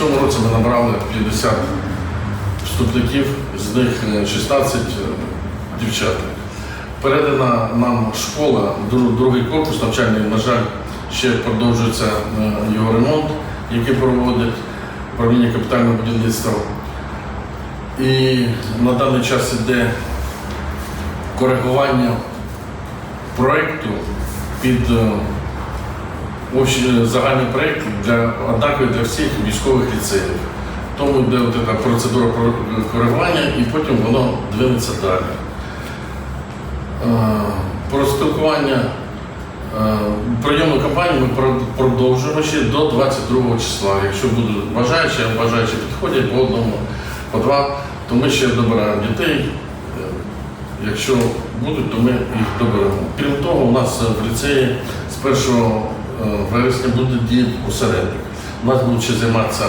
цьому році ми набрали 50 вступників, з них е, 16 е, дівчат. Передана нам школа, другий корпус навчальний, на жаль, ще продовжується е, його ремонт, який проводить управління капітального будівництва. І на даний час іде коригування проєкту під е, загальний проєкт для однаковий для всіх військових ліцеїв. Тому йде от така процедура про- коригування і потім воно двинеться далі. Е, Про спілкування е, прийомну кампанію ми продовжуємо ще до 22 числа. Якщо будуть бажаючі, бажаючі підходять по одному, по два, то ми ще добираємо дітей. Е, Якщо будуть, то ми їх доберемо. Крім того, у нас в ліцеї з 1 е, вересня буде діяти осередок. У нас будуть ще займатися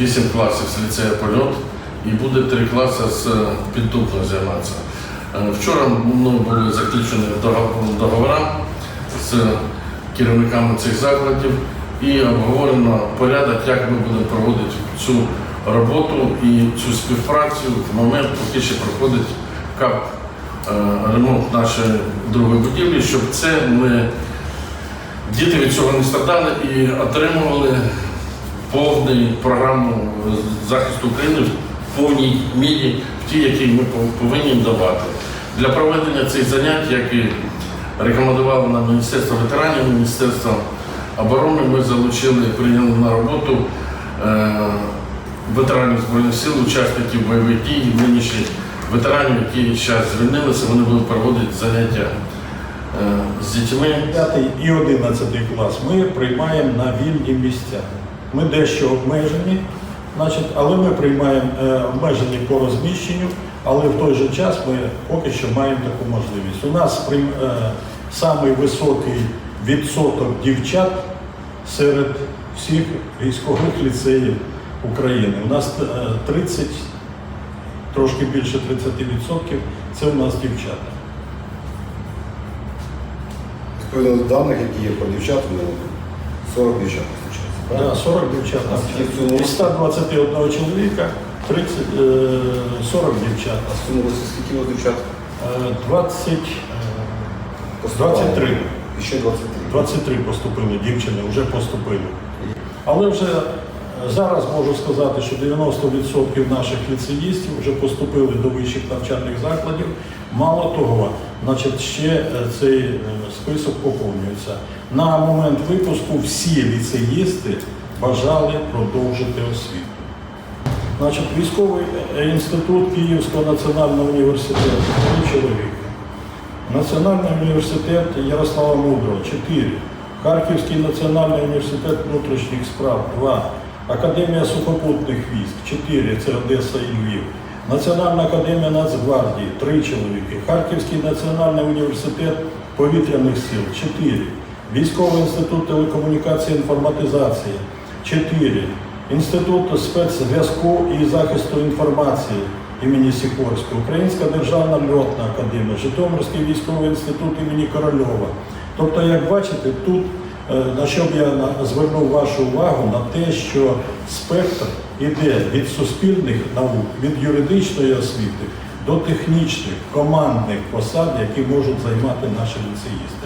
8 класів з ліцею польот і буде 3 класи з е, підтупною займатися. Е, Вчора мною були заключені договори з керівниками цих закладів і обговорено порядок, як ми будемо проводити цю роботу і цю співпрацю в момент, поки ще проходить КАП е, ремонт нашої другої будівлі, щоб це ми діти від цього не страдали і отримували повну програму захисту України в повній мірі, в тій, які ми повинні давати. Для проведення цих занять, як і рекомендувало нам Міністерство ветеранів, Міністерство оборони, ми залучили, прийняли на роботу е, ветеранів Збройних сил, учасників бойових дій, нинішніх ветеранів, які зараз звільнилися, вони будуть проводити заняття з дітьми. 5 і 11 клас ми приймаємо на вільні місця. Ми дещо обмежені, значить, але ми приймаємо е, обмежені по розміщенню, але в той же час ми поки що маємо таку можливість. У нас прийм- е, самий високий відсоток дівчат серед всіх військових ліцеїв України. У нас е, 30, трошки більше 30% це у нас дівчата. Відповідно до даних, які є про дівчат, ну, 40 дівчат Да, 40 дівчат Із році? 121 чоловіка 30, е, 40 дівчат. А в цьому році скільки у вас дівчат? Е, 20, е, Поступало? 23. І ще 23. 23 поступили дівчини, вже поступили. Але вже е, зараз можу сказати, що 90% наших ліцеїстів вже поступили до вищих навчальних закладів. Мало того, значить, ще е, цей е, список поповнюється. На момент випуску всі ліцеїсти бажали продовжити освіту. Значить, військовий е, інститут Київського національного університету три чоловіки. Національний університет Ярослава Мудрого 4. Харківський національний університет внутрішніх справ 2. Академія сухопутних військ 4. Це Одеса і Львів. Національна академія Нацгвардії 3 чоловіки. Харківський національний університет повітряних сил 4. Військовий інститут телекомунікації і інформатизації 4. Інститут спецзв'язку і захисту інформації імені Сікорського, Українська державна льотна академія, Житомирський військовий інститут імені Корольова. Тобто, як бачите, тут на що б я звернув вашу увагу на те, що спектр іде від суспільних наук, від юридичної освіти до технічних командних посад, які можуть займати наші ліцеїсти.